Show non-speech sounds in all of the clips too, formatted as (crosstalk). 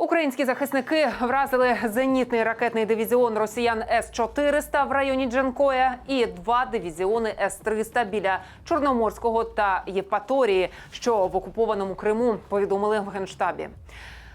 Українські захисники вразили зенітний ракетний дивізіон росіян С-400 в районі Джанкоя і два дивізіони С-300 біля Чорноморського та Євпаторії, що в окупованому Криму повідомили в генштабі.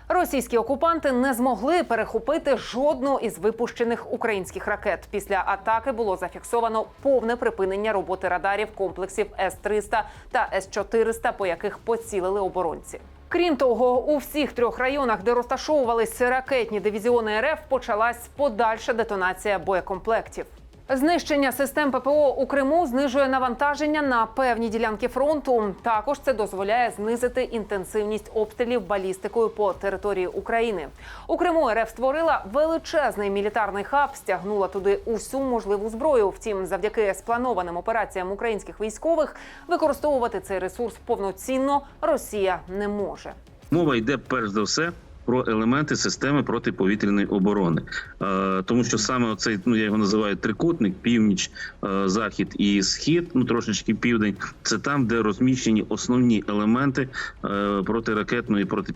Російські окупанти не змогли перехопити жодну із випущених українських ракет. Після атаки було зафіксовано повне припинення роботи радарів комплексів С-300 та С-400, по яких поцілили оборонці. Крім того, у всіх трьох районах, де розташовувалися ракетні дивізіони РФ, почалась подальша детонація боєкомплектів. Знищення систем ППО у Криму знижує навантаження на певні ділянки фронту. Також це дозволяє знизити інтенсивність обстрілів балістикою по території України. У Криму РФ створила величезний мілітарний хаб, стягнула туди усю можливу зброю. Втім, завдяки спланованим операціям українських військових використовувати цей ресурс повноцінно Росія не може. Мова йде перш за все про елементи системи протиповітряної оборони, е, тому що саме оцей, ну я його називаю трикутник, північ, е, захід і схід, ну трошечки південь. Це там, де розміщені основні елементи е, протиракетної проти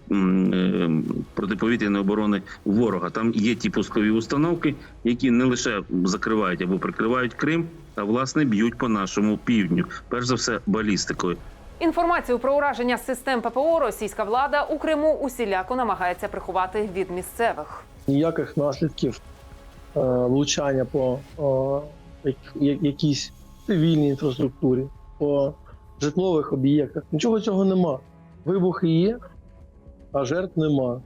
протиповітряної оборони ворога. Там є ті пускові установки, які не лише закривають або прикривають Крим, а власне б'ють по нашому півдню. Перш за все, балістикою. Інформацію про ураження систем ППО російська влада у Криму усіляко намагається приховати від місцевих. ніяких наслідків е, влучання по е, як- якійсь цивільній інфраструктурі, по житлових об'єктах. Нічого цього нема. Вибухи є, а жертв нема.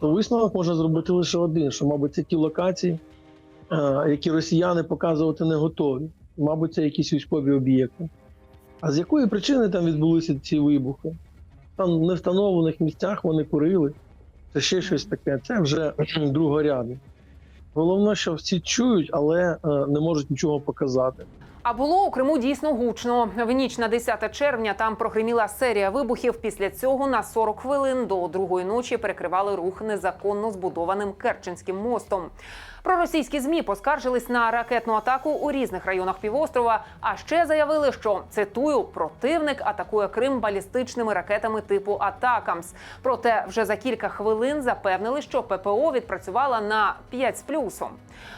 То висновок можна зробити лише один: що, мабуть, це ті локації, е, які росіяни показувати не готові. Мабуть, це якісь військові об'єкти. А з якої причини там відбулися ці вибухи? Там в невстановлених місцях вони курили це ще щось таке. Це вже (clears throat) другорядне. Головне, що всі чують, але е, не можуть нічого показати. А було у Криму дійсно гучно. В ніч на 10 червня там прогриміла серія вибухів. Після цього на 40 хвилин до другої ночі перекривали рух незаконно збудованим Керченським мостом. Проросійські змі поскаржились на ракетну атаку у різних районах півострова. А ще заявили, що цитую: противник атакує Крим балістичними ракетами типу Атакамс. Проте вже за кілька хвилин запевнили, що ППО відпрацювала на 5 з плюсом.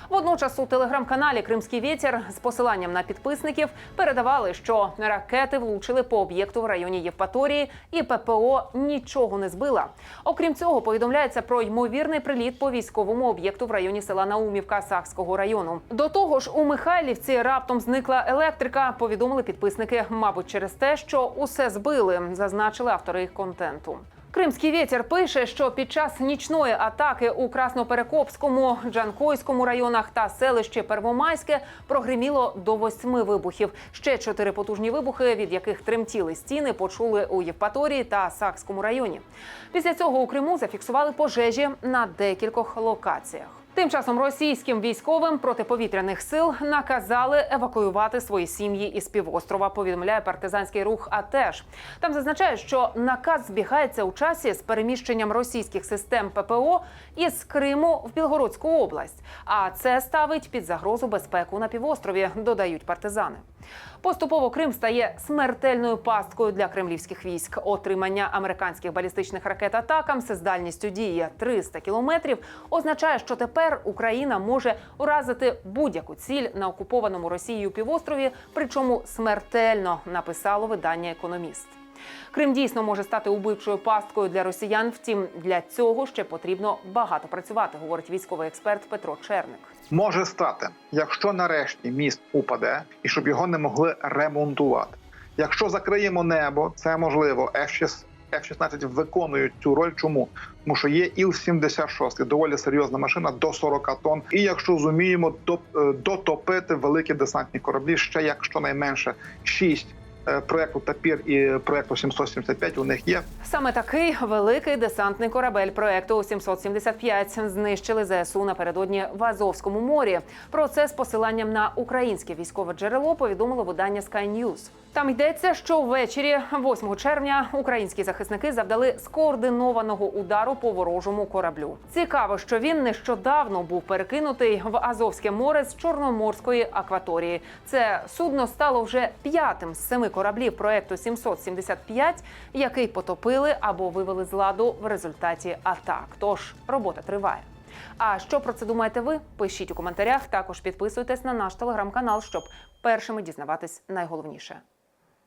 Водночас у телеграм-каналі Кримський вітер з посиланням на підписників передавали, що ракети влучили по об'єкту в районі Євпаторії, і ППО нічого не збила. Окрім цього, повідомляється про ймовірний приліт по військовому об'єкту в районі села Наумівка Сахського району. До того ж, у Михайлівці раптом зникла електрика. Повідомили підписники, мабуть, через те, що усе збили, зазначили автори контенту. Кримський вітер пише, що під час нічної атаки у Красноперекопському, Джанкойському районах та селищі Первомайське прогриміло до восьми вибухів. Ще чотири потужні вибухи, від яких тремтіли стіни, почули у Євпаторії та Сакському районі. Після цього у Криму зафіксували пожежі на декількох локаціях. Тим часом російським військовим протиповітряних сил наказали евакуювати свої сім'ї із півострова. Повідомляє партизанський рух. АТЕШ. там зазначає, що наказ збігається у часі з переміщенням російських систем ППО із Криму в Білгородську область. А це ставить під загрозу безпеку на півострові. Додають партизани. Поступово Крим стає смертельною пасткою для кремлівських військ. Отримання американських балістичних ракет «Атакамс» з дальністю дії 300 кілометрів означає, що тепер Україна може уразити будь-яку ціль на окупованому Росією півострові, причому смертельно написало видання Економіст. Крим дійсно може стати убивчою пасткою для росіян. Втім, для цього ще потрібно багато працювати, говорить військовий експерт Петро Черник. може стати, якщо нарешті міст упаде і щоб його не могли ремонтувати. Якщо закриємо небо, це можливо. F-16 F-16 виконують цю роль. Чому? Тому що є Іл-76, доволі серйозна машина до 40 тонн. І якщо зуміємо е, дотопити великі десантні кораблі, ще як щонайменше 6 проекту Тапір і проекту 775 у них є. Саме такий великий десантний корабель проекту 775 знищили ЗСУ напередодні в Азовському морі. Про це з посиланням на українське військове джерело повідомило видання Sky News. Там йдеться, що ввечері 8 червня українські захисники завдали скоординованого удару по ворожому кораблю. Цікаво, що він нещодавно був перекинутий в Азовське море з Чорноморської акваторії. Це судно стало вже п'ятим з семи кораблів проекту 775, який потопили або вивели з ладу в результаті атак. Тож робота триває. А що про це думаєте ви? Пишіть у коментарях. Також підписуйтесь на наш телеграм-канал, щоб першими дізнаватись найголовніше.